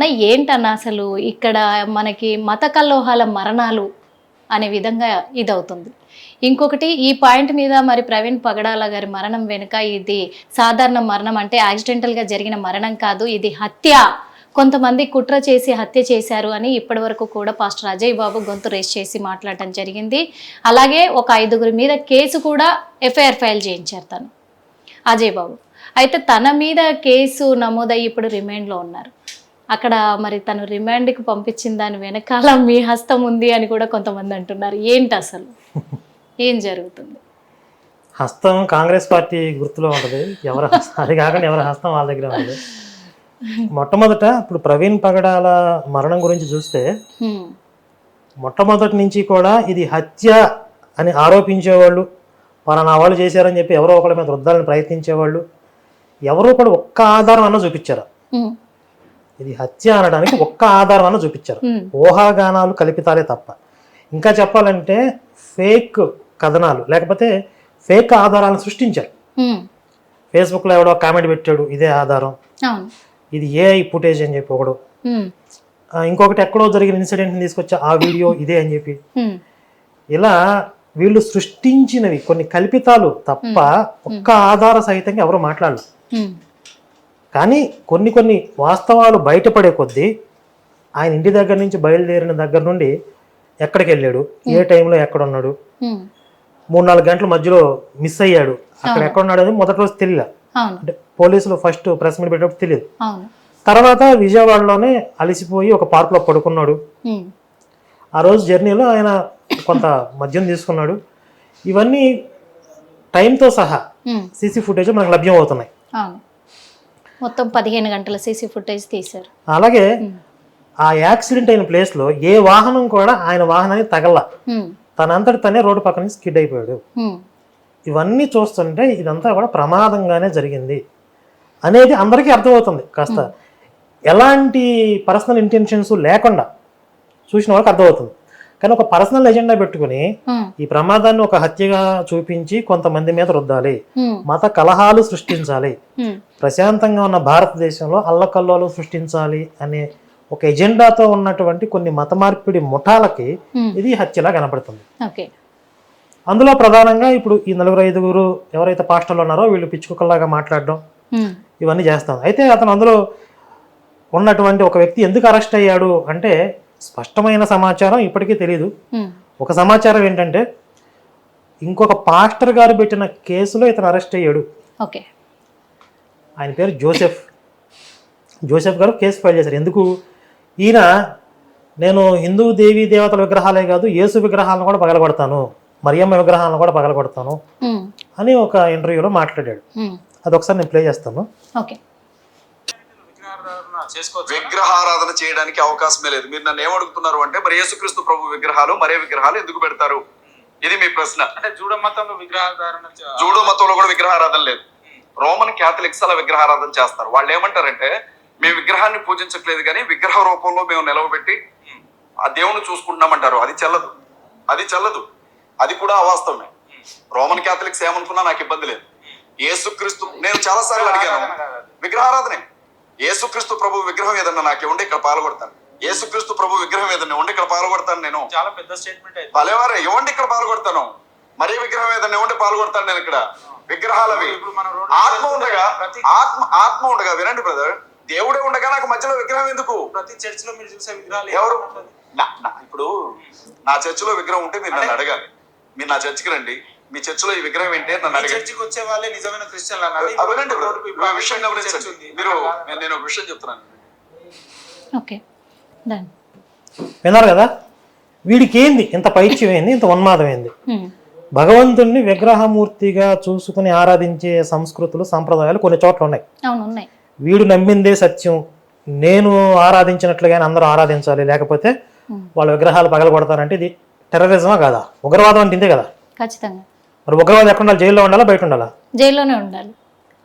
నా ఏంటన్న అసలు ఇక్కడ మనకి మత కల్లోహాల మరణాలు అనే విధంగా ఇదవుతుంది. ఇంకొకటి ఈ పాయింట్ మీద మరి ప్రవీణ్ పగడాల గారి మరణం వెనుక ఇది సాధారణ మరణం అంటే యాక్సిడెంటల్గా జరిగిన మరణం కాదు ఇది హత్య. కొంతమంది కుట్ర చేసి హత్య చేశారు అని ఇప్పటివరకు కూడా పాస్టర్ అజయ్ బాబు గొంతు రేస్ చేసి మాట్లాడటం జరిగింది. అలాగే ఒక ఐదుగురి మీద కేసు కూడా ఎఫ్ఐఆర్ ఫైల్ చేయించారు తను అజయ్ బాబు. అయితే తన మీద కేసు నమోదయ్యి ఇప్పుడు రిమైండ్లో ఉన్నారు. అక్కడ మరి తను రిమాండ్కి పంపించిన దాని వెనకాల మీ హస్తం ఉంది అని కూడా కొంతమంది అంటున్నారు. ఏంటి అసలు? ఏం జరుగుతుంది? హస్తం కాంగ్రెస్ పార్టీ గుర్తులో ఉంటుంది. ఎవరి అది కాకుండా ఎవరి హస్తం వాళ్ళ దగ్గర ఉంటుంది. మొట్టమొదట ఇప్పుడు ప్రవీణ్ పగడాల మరణం గురించి చూస్తే. మొట్టమొదటి నుంచి కూడా ఇది హత్య అని ఆరోపించేవాళ్ళు పలానా వాళ్ళు చేశారని చెప్పి ఎవరో ఒకరి మీద రుద్దాలని ప్రయత్నించేవాళ్ళు ఎవరో కూడా ఒక్క ఆధారం అన్న చూపించారు. ఇది హత్య అనడానికి ఒక్క ఆధారం అన్న చూపించారు. ఊహాగానాలు కల్పితాలే తప్ప. ఇంకా చెప్పాలంటే ఫేక్ కథనాలు లేకపోతే ఫేక్ ఆధారాలను సృష్టించారు. ఫేస్బుక్లో ఎవడో కామెంట్ పెట్టాడు ఇదే ఆధారం. ఇది ఏఐ ఫుటేజ్ అని చెప్పి ఒకడు. ఇంకొకటి ఎక్కడో జరిగిన ఇన్సిడెంట్ని తీసుకొచ్చి ఆ వీడియో ఇదే అని చెప్పి. ఇలా వీళ్ళు సృష్టించినవి కొన్ని కల్పితాలు తప్ప ఒక్క ఆధార సహితంగా ఎవరు మాట్లాడరు హ్మ్. కానీ కొన్ని కొన్ని వాస్తవాలు బయటపడే కొద్దీ ఆయన ఇంటి దగ్గర నుంచి బయలుదేరిన దగ్గర నుండి ఎక్కడికి వెళ్ళాడు? ఏ టైంలో ఎక్కడ ఉన్నాడు. మూడు నాలుగు గంటల మధ్యలో మిస్ అయ్యాడు. అక్కడ ఎక్కడ ఉన్నాడు అని మొదటి రోజు తెలియదు అంటే పోలీసులు ఫస్ట్ ప్రెస్ మీట్ పెట్టినప్పుడు తెలియదు. తర్వాత విజయవాడలోనే అలసిపోయి ఒక పార్కులో పడుకున్నాడు. హ్మ్. ఆ రోజు జర్నీలో ఆయన కొంత మద్యం తీసుకున్నాడు. ఇవన్నీ టైంతో సహా. సీసీ ఫుటేజ్ మనకు లభ్యం అవుతున్నాయి మొత్తం పదిహేను గంటల సీసీ ఫుటేజ్ తీశారు అలాగే. ఆ యాక్సిడెంట్ అయిన ప్లేస్లో ఏ వాహనం కూడా ఆయన వాహనానికి తగల. తనంతటి తనే రోడ్డు పక్క నుంచి స్కిడ్ అయిపోయాడు. ఇవన్నీ చూస్తుంటే ఇదంతా కూడా ప్రమాదంగానే జరిగింది అనేది అందరికీ అర్థమవుతుంది కాస్త ఎలాంటి పర్సనల్ ఇంటెన్షన్స్ లేకుండా చూసిన వాళ్ళకి అర్థమవుతుంది కానీ ఒక పర్సనల్ ఎజెండా పెట్టుకుని. ఈ ప్రమాదాన్ని ఒక హత్యగా చూపించి కొంతమంది మీద రుద్దాలి. మత కలహాలు సృష్టించాలి. ప్రశాంతంగా ఉన్న భారతదేశంలో అల్లకల్లోలు సృష్టించాలి అనే ఒక ఎజెండాతో ఉన్నటువంటి కొన్ని మత మార్పిడి ముఠాలకి. ఇది హత్యలా కనపడుతుంది అందులో ప్రధానంగా ఇప్పుడు ఈ నలుగురు ఐదుగురు ఎవరైతే పాస్టర్లు ఉన్నారో వీళ్ళు పిచ్చుకుక్కల్లాగా మాట్లాడడం. ఇవన్నీ చేస్తాం అయితే అతను అందులో ఉన్నటువంటి ఒక వ్యక్తి ఎందుకు అరెస్ట్ అయ్యాడు అంటే స్పష్టమైన సమాచారం ఇప్పటికీ తెలియదు. ఒక సమాచారం ఏంటంటే ఇంకొక పాస్టర్ గారు పెట్టిన కేసులో ఇతను అరెస్ట్ అయ్యాడు. ఓకే. ఆయన పేరు జోసెఫ్. జోసెఫ్ గారు కేసు ఫైల్ చేశారు. ఎందుకు? ఈయన నేను హిందూ దేవీ దేవతల విగ్రహాలే కాదు యేసు విగ్రహాలను కూడా పగలగొడతాను మరియమ్మ విగ్రహాలను కూడా పగలగొడతాను. అని ఒక ఇంటర్వ్యూలో మాట్లాడాడు. అది ఒకసారి నేను ప్లే చేస్తాను. ఓకే. విగ్రహారాధన చేయడానికి అవకాశమే లేదు. మీరు నన్ను ఏమడుగుతున్నారు అంటే మరి యేసుక్రీస్తు ప్రభు విగ్రహాలు మరే విగ్రహాలు ఎందుకు పెడతారు? ఇది మీ ప్రశ్న. అంటే జూడ మతంలో విగ్రహధారణ చ- జూడో మతంలో కూడా విగ్రహారాధన లేదు. రోమన్ క్యాథలిక్స్ అలా విగ్రహారాధన చేస్తారు. వాళ్ళు ఏమంటారంటే మేము విగ్రహాన్ని పూజించట్లేదు కానీ విగ్రహ రూపంలో మేము నిలవబెట్టి ఆ దేవుని చూసుకుంటున్నామంటారు. అది చెల్లదు. అది చెల్లదు. అది కూడా అవాస్తవమే. రోమన్ క్యాథలిక్స్ ఏమనుకున్నా నాకు ఇబ్బంది లేదు. యేసుక్రీస్తు నేను చాలా సార్లు అడిగాను. విగ్రహారాధనే. యేసుక్రీస్తు ప్రభు విగ్రహం ఏదన్నా నాకు ఉండి ఇక్కడ పాల్గొడతాను. యేసుక్రీస్తు ప్రభు విగ్రహం ఏదన్నా ఉండి ఇక్కడ పాల్గొడతాను నేను. చాలా పెద్ద స్టేట్మెంట్ భలేవారే ఇవ్వండి ఇక్కడ పాల్గొడతాను. మరీ విగ్రహం ఏదన్నా ఇవ్వండి పాల్గొడతాను నేను ఇక్కడ. విగ్రహాలవి. ఆత్మ ఉండగా ఆత్మ ఆత్మ ఉండగా వినండి బ్రదర్ దేవుడే ఉండగా నాకు మధ్యలో విగ్రహం ఎందుకు? ప్రతి చర్చ్లో మీరు చూసే విగ్రహాలు ఎవరు? నా- ఇప్పుడు నా చర్చిలో విగ్రహం ఉంటే మీరు నన్ను అడగాలి. మీరు నా చర్చికి రండి. మీ చర్చిలో ఈ విగ్రహం ఏంటి అని నన్ను చర్చికి వచ్చే వాళ్ళే నిజమైన క్రిస్టియన్లు విషయం చర్చ్ గమనించండి. మీరు నేను- ఒక విషయం చెప్తున్నాను. Okay done. విన్నారు కదా? వీడికి ఏంది ఇంత పైత్యం ఏంది ఇంత ఉన్మాదం ఏంది హ్మ్. భగవంతుణ్ణి విగ్రహమూర్తిగా చూసుకుని ఆరాధించే సంస్కృతులు సంప్రదాయాలు కొన్ని చోట్ల ఉన్నాయి. అవును ఉన్నాయి. వీడు నమ్మిందే సత్యం. నేను ఆరాధించినట్లుగానే అందరూ ఆరాధించాలి. లేకపోతే. వాళ్ళ విగ్రహాలు పగలగొడతారంటే ఇది టెర్రరిజమా కాదా? ఉగ్రవాదం అంటే ఇంతే కదా? ఖచ్చితంగా. మరి ఉగ్రవాదం ఎక్కడ ఉండాలి? జైల్లో ఉండాలా? బయట ఉండాలా? జైల్లోనే ఉండాలి.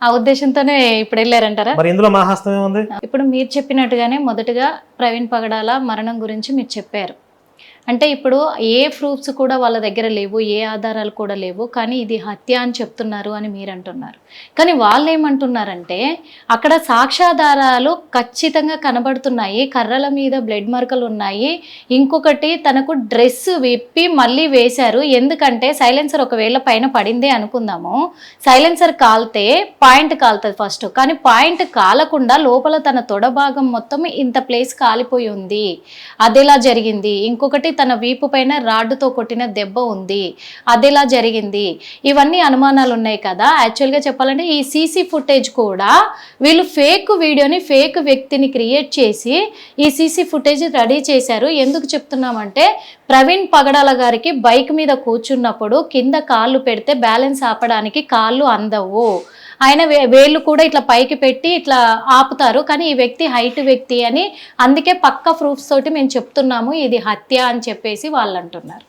ఆ ఉద్దేశంతోనే ఇప్పుడు వెళ్ళారంటారా? మరి ఇందులో మా హస్తం ఏముంది? ఇప్పుడు మీరు చెప్పినట్టుగానే మొదటగా ప్రవీణ్ పగడాల మరణం గురించి మీరు చెప్పారు. అంటే ఇప్పుడు ఏ ప్రూఫ్స్ కూడా వాళ్ళ దగ్గర లేవు ఏ ఆధారాలు కూడా లేవు కానీ ఇది హత్య అని చెప్తున్నారు అని మీరు అంటున్నారు. కానీ వాళ్ళు ఏమంటున్నారంటే అక్కడ సాక్ష్యాధారాలు ఖచ్చితంగా కనబడుతున్నాయి కర్రల మీద బ్లడ్ మార్కలు ఉన్నాయి. ఇంకొకటి తనకు డ్రెస్ విప్పి మళ్ళీ వేశారు. ఎందుకంటే సైలెన్సర్ ఒకవేళ పైన పడిందే అనుకుందాము. సైలెన్సర్ కాలితే పాయింట్ కాలుతుంది ఫస్ట్. కానీ పాయింట్ కాలకుండా లోపల తన తొడ భాగం మొత్తం ఇంత ప్లేస్ కాలిపోయి ఉంది. అదేలా జరిగింది? ఇంకొకటి తన వీపు పైన రాడ్డుతో కొట్టిన దెబ్బ ఉంది. అదెలా జరిగింది. ఇవన్నీ అనుమానాలు ఉన్నాయి కదా. యాక్చువల్గా చెప్పాలంటే ఈ సీసీ ఫుటేజ్ కూడా వీళ్ళు ఫేక్ వీడియోని ఫేక్ వ్యక్తిని క్రియేట్ చేసి ఈ సీసీ ఫుటేజ్ రెడీ చేశారు. ఎందుకు చెప్తున్నామంటే ప్రవీణ్ పగడాల గారికి బైక్ మీద కూర్చున్నప్పుడు కింద కాళ్ళు పెడితే బ్యాలెన్స్ ఆపడానికి కాళ్ళు అందవు. ఆయన వేళ్ళు కూడా ఇట్లా పైకి పెట్టి ఇట్లా ఆపుతారు. కానీ ఈ వ్యక్తి హైట్ వ్యక్తి అని అందుకే పక్క ప్రూఫ్స్ తోటి మేము చెప్తున్నాము ఇది హత్య అని చెప్పేసి వాళ్ళు అంటున్నారు.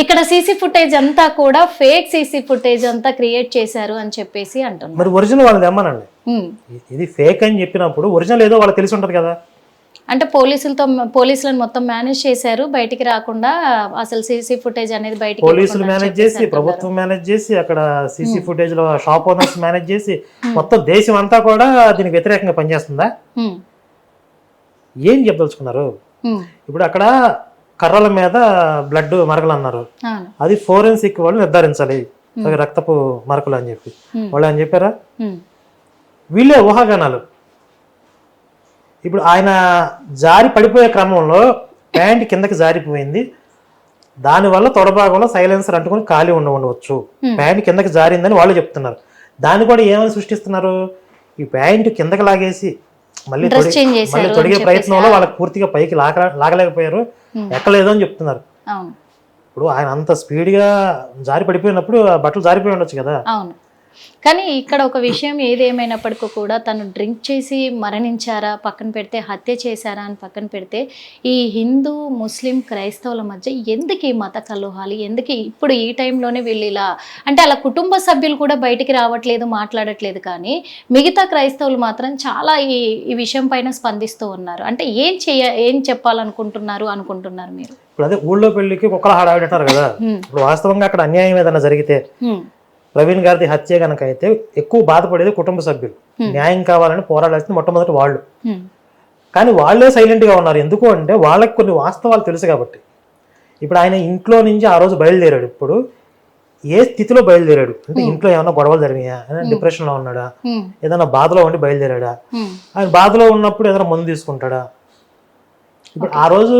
ఇక్కడ సీసీ ఫుటేజ్ అంతా కూడా ఫేక్ సీసీ ఫుటేజ్ అంతా క్రియేట్ చేశారు అని చెప్పేసి అంటున్నారు. మరి ఒరిజినల్ ఉమ్. ఇది ఫేక్ అని చెప్పినప్పుడు ఒరిజినల్ ఏదో వాళ్ళకి తెలిసి ఉంటుంది కదా. అంటే పోలీసులతో పోలీసులను మొత్తం మేనేజ్ చేశారు. బయటికి రాకుండా అసలు సీసీ ఫుటేజ్ అనేది బయటికి పోలీసులు మేనేజ్ చేసి. ప్రభుత్వం మేనేజ్ చేసి అక్కడ సీసీ ఫుటేజ్లో షాప్ ఓనర్స్ మేనేజ్ చేసి మొత్తం దేశం అంతా కూడా దీనికి వ్యతిరేకంగా పనిచేస్తుందా. ఏం చెప్పదలుచుకున్నారు. ఇప్పుడు అక్కడ కర్రల మీద బ్లడ్ మరకలు అన్నారు అది ఫోరెన్సిక్ వాళ్ళు నిర్ధారించాలి. రక్తపు మరకలు అని చెప్పి. వాళ్ళు అని చెప్పారా. వీళ్ళే ఊహాగానాలు. ఇప్పుడు ఆయన జారి పడిపోయే క్రమంలో ప్యాంట్ కిందకి జారిపోయింది. దానివల్ల తొడభాగంలో సైలెన్సర్ అంటుకొని ఖాళీ ఉండ ఉండవచ్చు. ప్యాంట్ కిందకి జారిందని వాళ్ళు చెప్తున్నారు. దాన్ని కూడా ఏమని సృష్టిస్తున్నారు? ఈ ప్యాంట్ కిందకి లాగేసి మళ్ళీ మళ్ళీ తొడిగే. ప్రయత్నంలో వాళ్ళకి పూర్తిగా పైకి లాగ లాగలేకపోయారు. ఎక్కలేదు అని చెప్తున్నారు. ఇప్పుడు ఆయన అంత స్పీడ్గా జారి పడిపోయినప్పుడు బట్టలు జారిపోయి ఉండొచ్చు కదా? కానీ ఇక్కడ ఒక విషయం ఏది ఏమైనప్పటికీ కూడా తను డ్రింక్ చేసి మరణించారా పక్కన పెడితే హత్య చేశారా అని పక్కన పెడితే ఈ హిందూ ముస్లిం క్రైస్తవుల మధ్య ఎందుకు ఈ మత కలుహాలి ఎందుకు ఇప్పుడు ఈ టైంలోనే వీళ్ళు ఇలా అంటే అలా కుటుంబ సభ్యులు కూడా బయటికి రావట్లేదు మాట్లాడట్లేదు కానీ మిగతా క్రైస్తవులు మాత్రం చాలా ఈ ఈ విషయం పైన స్పందిస్తూ ఉన్నారు అంటే ఏం చేయ ఏం చెప్పాలనుకుంటున్నారు అనుకుంటున్నారు మీరు ఇప్పుడు అదే ఊళ్ళో పెళ్ళికి కుక్కల హడావిడి అంటారు కదా. ఇప్పుడు వాస్తవంగా అక్కడ అన్యాయం ఏదైనా జరిగితే. ప్రవీణ్ గారిది హత్య కనుక అయితే ఎక్కువ బాధపడేది కుటుంబ సభ్యులు. న్యాయం కావాలని పోరాడాల్సింది మొట్టమొదటి వాళ్ళు. కానీ వాళ్ళే silent గా ఉన్నారు. ఎందుకు అంటే వాళ్ళకి కొన్ని వాస్తవాలు తెలుసు కాబట్టి. ఇప్పుడు ఆయన ఇంట్లో నుంచి ఆ రోజు బయలుదేరాడు. ఇప్పుడు ఏ స్థితిలో బయలుదేరాడు? అంటే ఇంట్లో ఏమైనా గొడవలు జరిగినాయా? ఆయన డిప్రెషన్లో ఉన్నాడా. ఏదైనా బాధలో ఉండి బయలుదేరాడా. ఆయన బాధలో ఉన్నప్పుడు ఏదైనా మందు తీసుకుంటాడా? ఇప్పుడు ఆ రోజు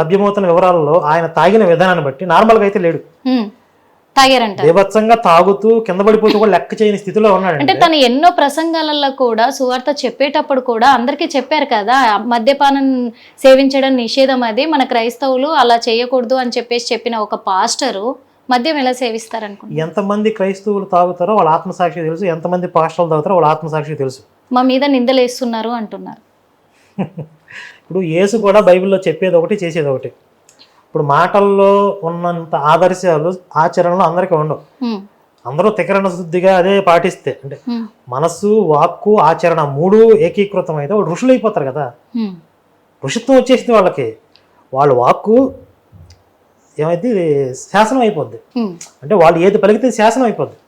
లభ్యమవుతున్న వివరాలలో ఆయన తాగిన విధానాన్ని బట్టి నార్మల్గా అయితే లేడు. తాగారంట. బీభత్సంగా తాగుతూ కింద పడిపోతూ కూడా లెక్క చేయని స్థితిలో అంటే ఉన్నాడండి తను ఎన్నో ప్రసంగాలలో కూడా సువార్త చెప్పేటప్పుడు కూడా అందరికీ చెప్పారు కదా మద్యపానం సేవించడం నిషేధం అది మన క్రైస్తవులు అలా చేయకూడదు అని చెప్పేసి చెప్పిన ఒక పాస్టరు మద్యం ఎలా సేవిస్తారనుకుంటున్నారు? ఎంతమంది క్రైస్తవులు తాగుతారో వాళ్ళ ఆత్మసాక్షి తెలుసు ఎంతమంది పాస్టర్లు తాగుతారో వాళ్ళ ఆత్మసాక్షి తెలుసు. మా మీద నిందలేస్తున్నారు అంటున్నారు. ఇప్పుడు యేసు కూడా బైబిల్లో చెప్పేది ఒకటి చేసేది ఒకటి ఇప్పుడు మాటల్లో ఉన్నంత ఆదర్శాలు ఆచరణలో అందరికీ ఉండవు. అందరూ తికరణ శుద్ధిగా అదే పాటిస్తే అంటే. మనస్సు వాక్కు ఆచరణ మూడు ఏకీకృతం అయితే వాళ్ళు ఋషులు అయిపోతారు కదా. ఋషిత్వం వచ్చేసింది వాళ్ళకి వాళ్ళ వాక్కు ఏమైంది శాసనం అయిపోద్ది. అంటే వాళ్ళు ఏది పలికితే శాసనం అయిపోద్ది.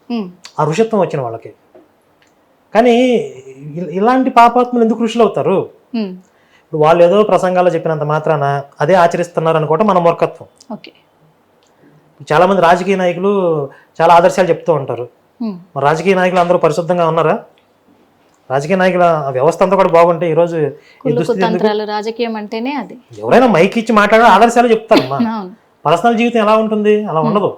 ఆ ఋషిత్వం వచ్చిన వాళ్ళకి కానీ ఇలాంటి పాపాత్మలు ఎందుకు ఋషులు అవుతారు. ఇప్పుడు వాళ్ళు ఏదో ప్రసంగాలు చెప్పినంత మాత్రాన అదే ఆచరిస్తున్నారు అనుకోవటం మన మూర్ఖత్వం. ఓకే. చాలా మంది రాజకీయ నాయకులు చాలా ఆదర్శాలు చెప్తూ ఉంటారు. రాజకీయ నాయకులు అందరూ పరిశుద్ధంగా ఉన్నారా? రాజకీయ నాయకుల వ్యవస్థ అంతా కూడా బాగుంటే ఈరోజు రాజకీయం అంటేనే అది. ఎవరైనా మైక్ ఇచ్చి మాట్లాడే ఆదర్శాలు చెప్తారమ్మా పర్సనల్ జీవితం ఎలా ఉంటుంది? అలా ఉండదు.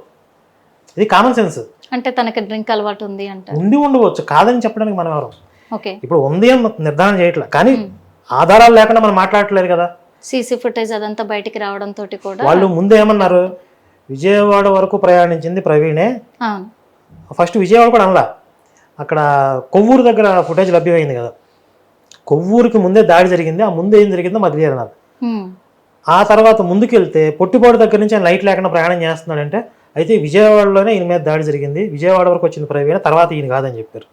ఇది కామన్ సెన్స్. అంటే తనకి డ్రింక్ అలవాటు ఉంది అంటారు. ఉండి ఉండవచ్చు. కాదని చెప్పడానికి మనం ఎవరు. ఇప్పుడు ఉంది అని నిర్ధారణ చేయట్లే. కానీ ఆధారాలు లేకుండా మనం మాట్లాడట్లేదు కదా. సీసీ ఫుటేజ్ అదంతా బయటికి రావడంతో కూడా వాళ్ళు ముందు ఏమన్నారు? విజయవాడ వరకు ప్రయాణించింది ప్రవీణే. ఫస్ట్ విజయవాడ కూడా అనలా. అక్కడ కొవ్వూరు దగ్గర ఫుటేజ్ లభ్యమైంది కదా. కొవ్వూరుకి ముందే దాడి జరిగింది. ఆ ముందు ఏం జరిగిందో మాకు తెలియదు నాకు. ఆ తర్వాత ముందుకెళ్తే పొట్టిపోటు దగ్గర నుంచి ఆయన లైట్ లేకుండా ప్రయాణం చేస్తున్నాడంటే అయితే విజయవాడలోనే ఈయన మీద దాడి జరిగింది. విజయవాడ వరకు వచ్చింది ప్రవీణ. తర్వాత ఈయన కాదని చెప్పారు.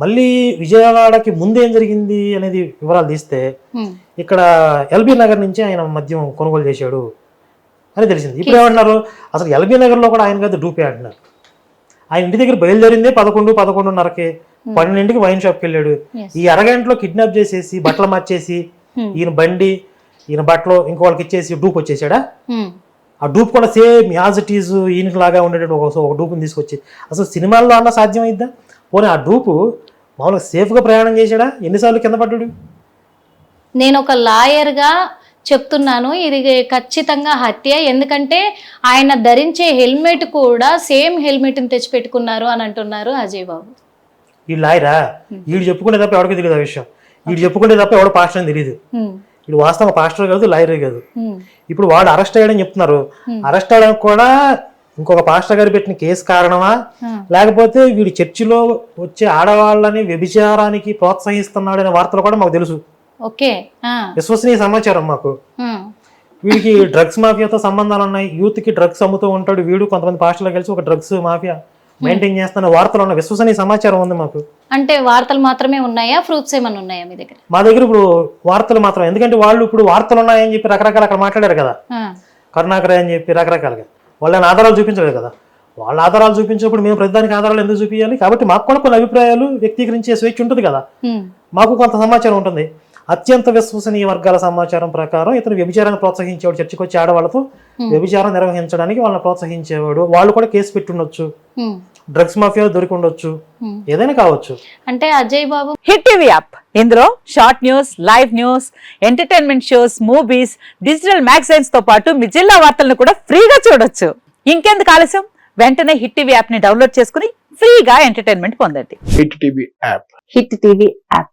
మళ్ళీ విజయవాడకి ముందు ఏం జరిగింది అనేది వివరాలు తీస్తే. ఇక్కడ ఎల్బీ నగర్ నుంచి ఆయన మద్యం కొనుగోలు చేశాడు అని తెలిసింది. ఇప్పుడు ఏమంటున్నారు? అసలు ఎల్బీ నగర్లో కూడా ఆయన కదా డూపే అంటున్నారు. ఆయన ఇంటి దగ్గర బయలుదేరిందే పదకొండు పదకొండున్నరకి పన్నెండింటికి వైన్ షాప్కి వెళ్ళాడు. ఈ అరగంటలో కిడ్నాప్ చేసేసి బట్టలు మార్చేసి. ఈయన బండి ఈయన బట్టలు ఇంకో వాళ్ళకి ఇచ్చేసి డూప్ వచ్చేసాడా. ఆ డూప్ కూడా సేమ్ యాజ్ ఇట్ ఈజ్ ఈయనకి లాగా ఉండేటట్టు ఒక డూప్ని తీసుకొచ్చి. అసలు సినిమాల్లో అన్న సాధ్యమైద్దా పోనీ ఆ డూపు మామూలుగా సేఫ్గా ప్రయాణం చేశాడా? ఎన్నిసార్లు కింద పడ్డాడు? నేను ఒక లాయర్గా చెప్తున్నాను. ఇది ఖచ్చితంగా హత్య. ఎందుకంటే ఆయన ధరించే హెల్మెట్ కూడా సేమ్ హెల్మెట్ని తెచ్చిపెట్టుకున్నారు అని అంటున్నారు అజయ్ బాబు. వీళ్ళు లాయరా? వీడు చెప్పుకునే తప్ప ఎవరికి తెలియదు ఆ విషయం. వీడు చెప్పుకునే తప్ప ఎవడో పాస్టర్ అని తెలియదు. వీడు వాస్తవం పాస్టర్ కాదు లాయరే కాదు. ఇప్పుడు వాడు అరెస్ట్ అయ్యాడని చెప్తున్నారు. అరెస్ట్ అయ్యడానికి కూడా ఇంకొక పాస్టర్ గారు పెట్టిన కేసు కారణమా? Hmm. లేకపోతే వీడు చర్చిలో వచ్చే ఆడవాళ్ళని వ్యభిచారానికి ప్రోత్సహిస్తున్నాడు అనే వార్తలు కూడా మాకు తెలుసు. విశ్వసనీయ సమాచారం మాకు. హ్మ్. వీడికి డ్రగ్స్ మాఫియాతో సంబంధాలు ఉన్నాయి. యూత్కి డ్రగ్స్ అమ్ముతూ ఉంటాడు వీడు. కొంతమంది పాస్టర్లు కలిసి ఒక డ్రగ్స్ మాఫియా మెయింటైన్ చేస్తున్న వార్తలు ఉన్న విశ్వసనీయ సమాచారం ఉంది మాకు. అంటే వార్తలు మాత్రమే ఉన్నాయా? ప్రూఫ్స్ ఏమైనా ఉన్నాయా మీ దగ్గర? మా దగ్గర ఇప్పుడు వార్తలు మాత్రం ఎందుకంటే వాళ్ళు ఇప్పుడు వార్తలు ఉన్నాయని చెప్పి రకరకాల అక్కడ మాట్లాడారు కదా. కరుణాకర్ అని చెప్పి రకరకాలుగా. వాళ్ళని ఆధారాలు చూపించలేదు కదా. వాళ్ళ ఆధారాలు చూపించినప్పుడు మేము ప్రతిదానికి ఆధారాలు ఎందుకు చూపించాలి కాబట్టి మాకు కూడా కొన్ని అభిప్రాయాలు వ్యక్తీకరించే స్వేచ్ఛ ఉంటుంది కదా. మాకు కొంత సమాచారం ఉంటుంది. అత్యంత విశ్వసనీయ వర్గాల సమాచారం ప్రకారం ఇతను వ్యభిచారాన్ని ప్రోత్సహించేవాడు చర్చకు వచ్చి ఆడవాళ్ళతో వ్యభిచారం నిర్వహించడానికి వాళ్ళని ప్రోత్సహించేవాడు. వాళ్ళు కూడా కేసు పెట్టుండొచ్చు. డ్రగ్స్ మాఫియాలో దొరికి ఉండొచ్చు. ఏదైనా కావచ్చు. అంటే Ajay Babu hit TV app. ఇందులో short news live news entertainment shows movies digital మ్యాగజైన్స్తో పాటు మీ జిల్లా వార్తలను కూడా ఫ్రీగా చూడొచ్చు. ఇంకెందుకు ఆలస్యం? వెంటనే హిట్ టీవీ యాప్ని డౌన్లోడ్ చేసుకుని ఫ్రీగా ఎంటర్టైన్మెంట్ పొందండి. Hit TV app. Hit TV app.